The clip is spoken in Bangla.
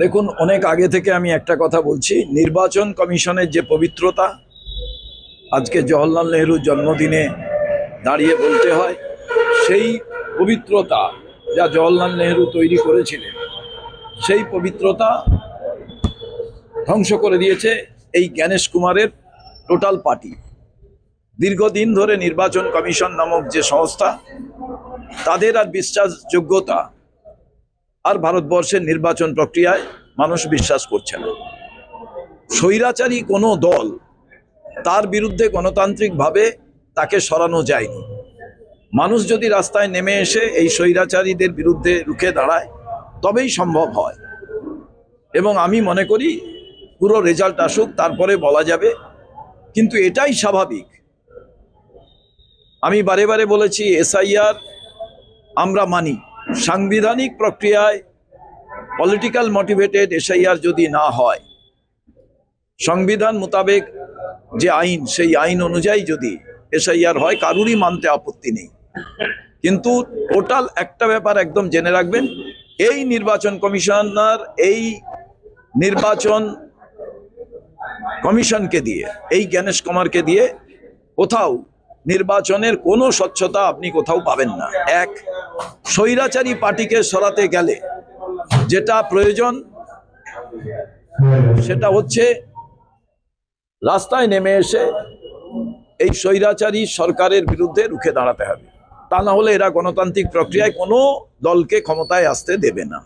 দেখুন, অনেক আগে থেকে আমি একটা কথা বলছি, নির্বাচন কমিশনের যে পবিত্রতা, আজকে জওহরলাল নেহরুর জন্মদিনে দাঁড়িয়ে বলতে হয়, সেই পবিত্রতা যা জওহরলাল নেহরু তৈরি করেছিলেন, সেই পবিত্রতা ধ্বংস করে দিয়েছে এই জ্ঞানেশ কুমারের টোটাল পার্টি। দীর্ঘদিন ধরে নির্বাচন কমিশন নামক যে সংস্থা, তাদের আর বিশ্বাসযোগ্যতা আর ভারতবর্ষের নির্বাচন প্রক্রিয়ায় মানুষ বিশ্বাস করছে না। স্বৈরাচারী কোনো দল তার বিরুদ্ধে গণতান্ত্রিকভাবে তাকে সরানো যায়নি। মানুষ যদি রাস্তায় নেমে এসে এই স্বৈরাচারীদের বিরুদ্ধে রুখে দাঁড়ায়, তবেই সম্ভব হয়। এবং আমি মনে করি পুরো রেজাল্ট আসুক, তারপরে বলা যাবে। কিন্তু এটাই স্বাভাবিক। আমি বারে বারে বলেছি, এসআইআর আমরা মানি। সাংবিধানিক প্রক্রিয়ায় পলিটিক্যাল মোটিভেটেড এসআইআর যদি না হয়, সংবিধান মোতাবেক যে আইন, সেই আইন অনুযায়ী যদি এসআইআর হয়, কারুরই মানতে আপত্তি নেই। কিন্তু টোটাল একটা ব্যাপার একদম জেনে রাখবেন, এই নির্বাচন কমিশনার, এই নির্বাচন কমিশনকে দিয়ে, এই জ্ঞানেশ কুমারকে দিয়ে কোথাও নির্বাচনের কোনো স্বচ্ছতা আপনি কোথাও পাবেন না। এক, স্বৈরাচারী পার্টিকে সরাতে গেলে যেটা প্রয়োজন সেটা হচ্ছে রাস্তায় নেমে এসে এই স্বৈরাচারী সরকারের বিরুদ্ধে রুখে দাঁড়াতে হবে। তা না হলে এরা গণতান্ত্রিক প্রক্রিয়ায় কোনো দলকে ক্ষমতায় আসতে দেবে না।